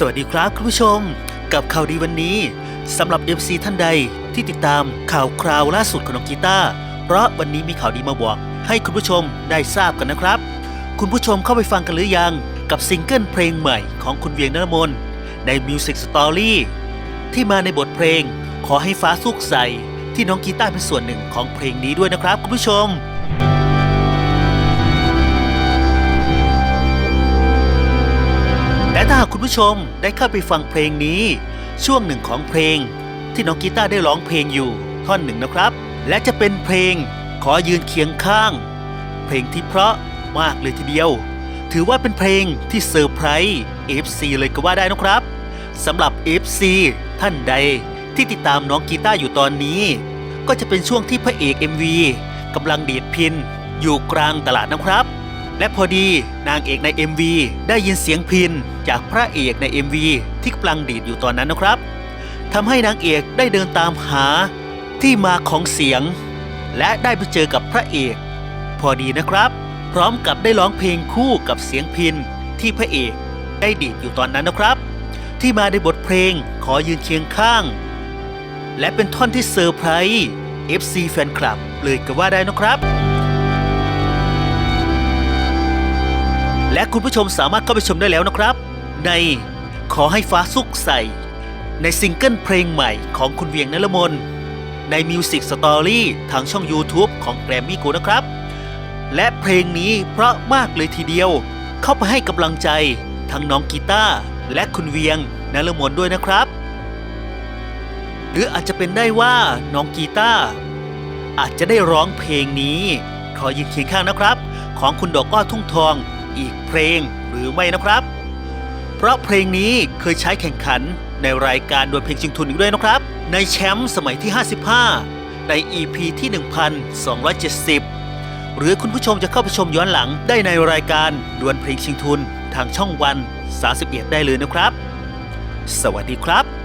สวัสดีครับคุณผู้ชม กับข่าวดีวันนี้สำหรับ MC ท่านใดที่ติดตามข่าวคราวล่าสุดของน้องกีตาร์เพราะวันนี้มีข่าวดีมาบอกให้คุณผู้ชมได้ทราบกันนะครับ คุณผู้ชมเข้าไปฟังกันหรือยังกับซิงเกิลเพลงใหม่ของคุณเวียงนรมนใน Music Story ที่มาในบทเพลงขอให้ฟ้าสุกใสที่น้องกีตาร์เป็นส่วนหนึ่งของเพลงนี้ด้วยนะครับคุณผู้ชมาหาคุณผู้ชมได้เข้าไปฟังเพลงนี้ ช่วงหนึ่งของเพลง ที่น้องกีตาร์ได้ร้องเพลงอยู่ท่อนหนึ่งนะครับ และจะเป็นเพลงขอยืนเคียงข้าง เพลงที่เพราะมากเลยทีเดียว ถือว่าเป็นเพลงที่เซอร์ไพรส์ FC เลยก็ว่าได้นะครับสำหรับ FC ท่านใดที่ติดตามน้องกีตาร์อยู่ตอนนี้ ก็จะเป็นช่วงที่พระเอก MV กำลังดีดพินอยู่กลางตลาดนะครับ และพอดีนางเอกใน MV ได้ยินเสียงพินจากพระเอกใน MV ที่กำลังดีดอยู่ตอนนั้นนะครับทำให้นางเอกได้เดินตามหาที่มาของเสียง และได้ไปเจอกับพระเอก พอดีนะครับ พร้อมกับได้ร้องเพลงคู่กับเสียงพินที่พระเอกได้ดีดอยู่ตอนนั้นนะครับ ที่มาในบทเพลงขอยืนเคียงข้าง และเป็นท่อนที่เซอร์ไพรส์ FC แฟนคลับเลยก็ว่าได้นะครับ และคุณผู้ชมสามารถเข้าไปชมได้แล้วนะครับ ในขอให้ฟ้าสุกใสในซิงเกิลเพลงใหม่ของคุณเวียงนรมนใน Music Story ทางช่อง YouTube ของ g r a m m y Go นะครับ และเพลงนี้เพราะมากเลยทีเดียว เข้าไปให้กำลังใจทั้งน้องกีตาร์และคุณเวียงนรมนด้วยนะครับ หรืออาจจะเป็นได้ว่าน้องกีตาร์อาจจะได้ร้องเพลงนี้ ขอยืนเคียงข้างนะครับ ของคุณดอกก้อทุ่งทอง อีกเพลงหรือไม่นะครับ เพราะเพลงนี้เคยใช้แข่งขันในรายการดวลเพลงชิงทุนอีกด้วยนะครับ ในแชมป์สมัยที่ 55 ใน EP ที่ 1270 หรือคุณผู้ชมจะเข้าไปชมย้อนหลังได้ในรายการดวลเพลงชิงทุนทางช่องวัน 31 ได้เลยนะครับ สวัสดีครับ